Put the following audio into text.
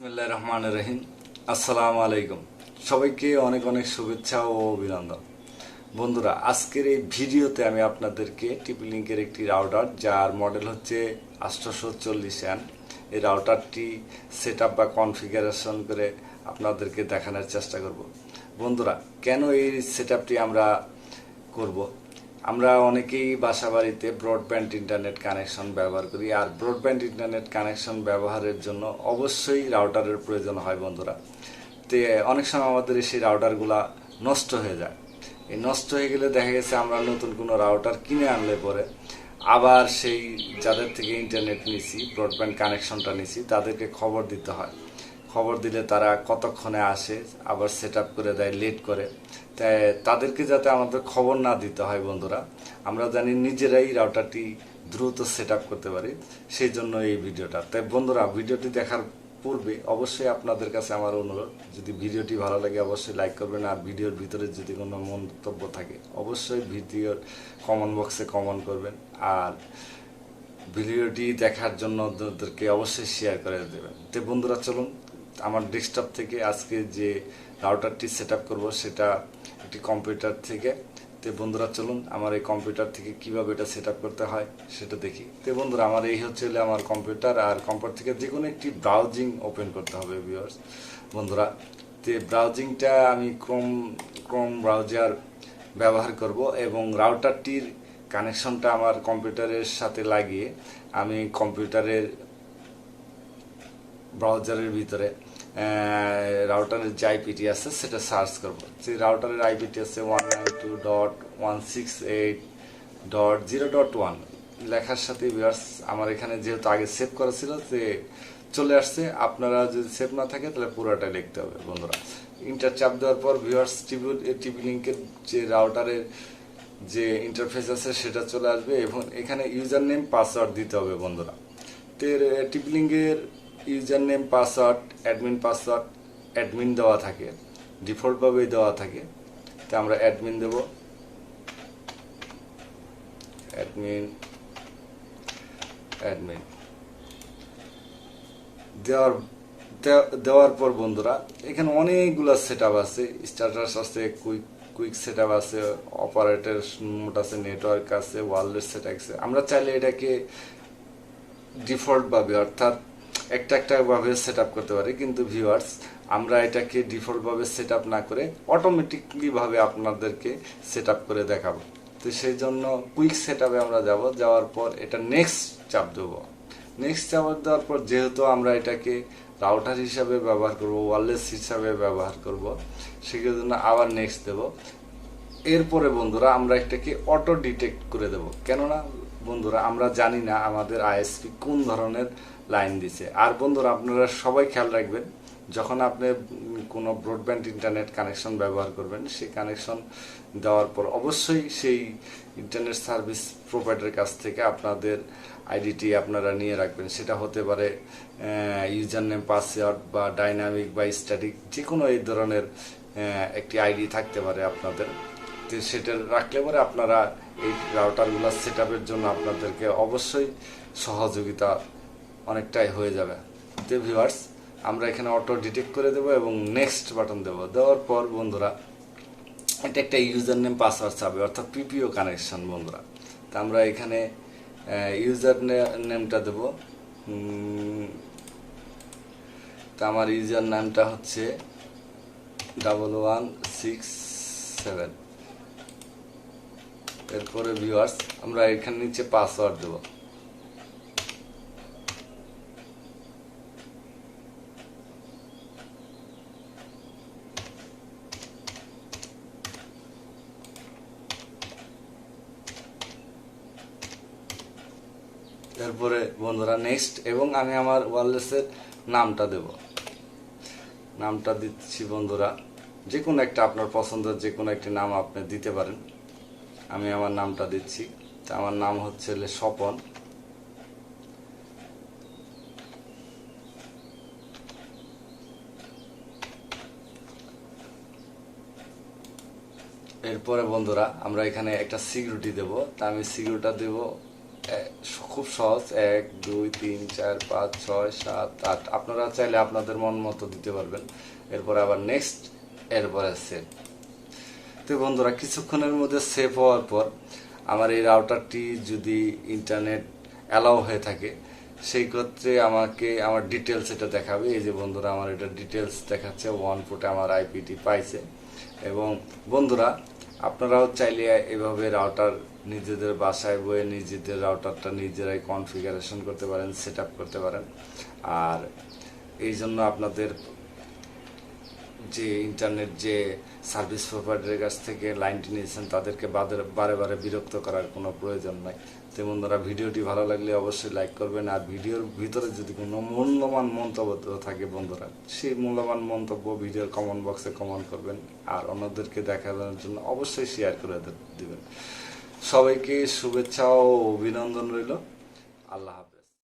বিসমিল্লাহ রহমান রহিম। আসসালামু আলাইকুম। সবাইকে অনেক অনেক শুভেচ্ছা ও অভিনন্দন। বন্ধুরা, আজকের এই ভিডিওতে আমি আপনাদেরকে টিপি লিঙ্কের একটি রাউটার যার মডেল হচ্ছে আটশোশো চল্লিশ অ্যান এই রাউটারটি সেট বা কনফিগারেশন করে আপনাদেরকে দেখানোর চেষ্টা করব। বন্ধুরা, কেন এই সেট আমরা করব? আমরা অনেকেই বাসা বাড়িতে ব্রডব্যান্ড ইন্টারনেট কানেকশন ব্যবহার করি, আর ব্রডব্যান্ড ইন্টারনেট কানেকশন ব্যবহারের জন্য অবশ্যই রাউটারের প্রয়োজন হয় বন্ধুরা। তে অনেক সময় আমাদের সেই রাউটারগুলা নষ্ট হয়ে যায়। এই নষ্ট হয়ে গেলে দেখা গেছে আমরা নতুন কোনো রাউটার কিনে আনলে পরে আবার সেই যাদের থেকে ইন্টারনেট নিছি ব্রডব্যান্ড কানেকশনটা নিছি, তাদেরকে খবর দিতে হয়। খবর দিলে তারা কতক্ষণে আসে, আবার সেট করে দেয় লেট করে। তাই তাদেরকে যাতে আমাদের খবর না দিতে হয় বন্ধুরা, আমরা জানি নিজেরাই রাউটারটি দ্রুত সেট করতে পারি, সেই জন্য এই ভিডিওটা। তাই বন্ধুরা, ভিডিওটি দেখার পূর্বে অবশ্যই আপনাদের কাছে আমার অনুরোধ, যদি ভিডিওটি ভালো লাগে অবশ্যই লাইক করবেন, আর ভিডিওর ভিতরে যদি কোনো মন্তব্য থাকে, অবশ্যই ভিডিওর কমেন্ট বক্সে কমেন্ট করবেন, আর ভিডিওটি দেখার জন্য আপনাদেরকে অবশ্যই শেয়ার করে দেবেন। তো বন্ধুরা, চলুন আমার ডেস্কটপ থেকে আজকে যে রাউটারটি সেট আপ করব, সেটা একটি কম্পিউটার থেকে। তো বন্ধুরা, চলুন আমার এই কম্পিউটার থেকে কীভাবে এটা সেট করতে হয়, সেটা দেখি। তো বন্ধুরা, আমার এই হচ্ছে আমার কম্পিউটার আর কম্পিউটার থেকে যে কোনো একটি ব্রাউজিং ওপেন করতে হবে ভিউয়ার্স বন্ধুরা, তো ব্রাউজিংটা আমি ক্রোম ক্রোম ব্রাউজার ব্যবহার করব, এবং রাউটারটির কানেকশনটা আমার কম্পিউটারের সাথে লাগিয়ে আমি কম্পিউটারের ব্রাউজারের ভিতরে রাউটারের যে আইপিটি আছে, সেটা সার্চ করব। সেই রাউটারের আইপিটি আছে one two dot one six eight dot zero dot one লেখার সাথে ভিউয়ার্স আমার এখানে যেহেতু আগে সেভ করা ছিল, যে চলে আসছে, আপনারা যদি সেভ না থাকে, তাহলে পুরোটা লিখতে হবে, বন্ধুরা। ইন্টার চাপ দেওয়ার পর ভিউয়ার্স টিভি টিভি লিঙ্কের যে রাউটারের যে ইন্টারফেস আছে, সেটা চলে আসবে, এবং এখানে ইউজার নেম পাসওয়ার্ড দিতে হবে, বন্ধুরা। তো টিভি লিঙ্কের user name, password, admin password, admin দেওয়া থাকে। ডিফল্টভাবেই দেওয়া থাকে। তো আমরা অ্যাডমিন দেব। Admin admin. দেওয়ার দেওয়ার পর বন্ধুরা, এখানে অনেকগুলো সেট আছে। স্ট্যাটাস আছে কুইক কুইক সেট আছে অপারেটর মোট আছে নেটওয়ার্ক আছে ওয়ারলেস সেট আছে। আমরা চাইলে এটাকে ডিফল্টভাবে অর্থাৎ একটা একটা ভাবে সেট করতে পারি। কিন্তু ভিউয়ার্স আমরা এটাকে ডিফল্টভাবে সেট আপ না করে অটোমেটিকলি ভাবে আপনাদেরকে সেট আপ করে দেখাবো। তো সেই জন্য কুইক সেট আমরা যাব। যাওয়ার পর এটা নেক্সট চাপ দেবো। নেক্সট চাপ দেওয়ার পর যেহেতু আমরা এটাকে রাউটার হিসাবে ব্যবহার করব ওয়ারলেস হিসাবে ব্যবহার করব, সেজন্য আবার নেক্সট দেব। এরপরে বন্ধুরা আমরা এটাকে অটো ডিটেক্ট করে দেব। কেননা বন্ধুরা, আমরা জানি না আমাদের আইএসপি কোন ধরনের লাইন দিছে। আর বন্ধুরা, আপনারা সবাই খেয়াল রাখবেন, যখন আপনি কোনো ব্রডব্যান্ড ইন্টারনেট কানেকশন ব্যবহার করবেন, সেই কানেকশন দেওয়ার পর অবশ্যই সেই ইন্টারনেট সার্ভিস প্রোভাইডারের কাছ থেকে আপনাদের আইডিটি আপনারা নিয়ে রাখবেন। সেটা হতে পারে ইউজার নেম পাসওয়ার্ড বা ডাইনামিক বা স্ট্যাটিক যে কোনো এই ধরনের একটি আইডি থাকতে পারে আপনাদের। সেটা রাখলে পরে আপনারা এই রাউটারগুলো সেট জন্য আপনাদেরকে অবশ্যই সহযোগিতা অনেকটাই হয়ে যাবে। তো ভিউয়ার্স আমরা এখানে অটো ডিটেক্ট করে দেবো এবং নেক্সট বাটন দেবো। দেওয়ার পর বন্ধুরা, এটা একটা ইউজার নেম পাসওয়ার্ড চাবে অর্থাৎ পিপিও কানেকশন বন্ধুরা। তা আমরা এখানে ইউজার নেমটা দেব। তা আমার ইউজার নামটা হচ্ছে ডাবল ওয়ান সিক্স সেভেন এরপরে ভিউয়ার্স আমরা এখানে নিচে পাসওয়ার্ড দেবো। এরপরে বন্ধুরা নেক্সট এবং আমি আমার ওয়ারলেসের নামটা দেব। নামটা দিচ্ছি বন্ধুরা যে কোনো একটা আপনার পছন্দের যে কোনো একটি নাম আপনি দিতে পারেন। আমি আমার নামটা দিচ্ছি। তা আমার নাম হচ্ছে স্বপন। এরপরে বন্ধুরা, আমরা এখানে একটা সিকিউরিটি দেব। তা আমি সিকিউরিটি দেব খুব সহজ। এক, দুই, তিন, চার, পাঁচ, ছয়, সাত, আট। আপনারা চাইলে আপনাদের মন মতো দিতে পারবেন। এরপরে আবার নেক্সট এরপরে সেভ তো বন্ধুরা, কিছুক্ষণের মধ্যে সেভ হওয়ার পর আমার এই রাউটারটি যদি ইন্টারনেট অ্যালাউ হয়ে থাকে, সেই ক্ষেত্রে আমাকে আমার ডিটেলস এটা দেখাবে। এই যে বন্ধুরা, আমার এটা ডিটেলস দেখাচ্ছে ওয়ান ফুটে আমার আইপিটি পাইছে। এবং বন্ধুরা, আপনারাও চাইলে এভাবে রাউটার নিজেদের বাসায় বয়ে নিজেদের রাউটারটা নিজেরাই কনফিগারেশন করতে পারেন সেট করতে পারেন। আর এই জন্য আপনাদের যে ইন্টারনেট যে সার্ভিস প্রোভাইডারের কাছ থেকে লাইনটি নিয়েছেন, তাদেরকে বারে বারে বিরক্ত করার কোনো প্রয়োজন নাই। তো বন্ধুরা ভিডিওটি ভালো লাগলে অবশ্যই লাইক করবেন। আর ভিডিওর ভিতরে যদি কোনো মূল্যবান মন্তব্য থাকে বন্ধুরা, সেই মূল্যবান মন্তব্য ভিডিওর কমেন্ট বক্সে কমেন্ট করবেন। আর অন্যদেরকে দেখানোর জন্য অবশ্যই শেয়ার করে দেবেন। সবাইকে শুভেচ্ছা ও অভিনন্দন রইল। আল্লাহ হাফেজ।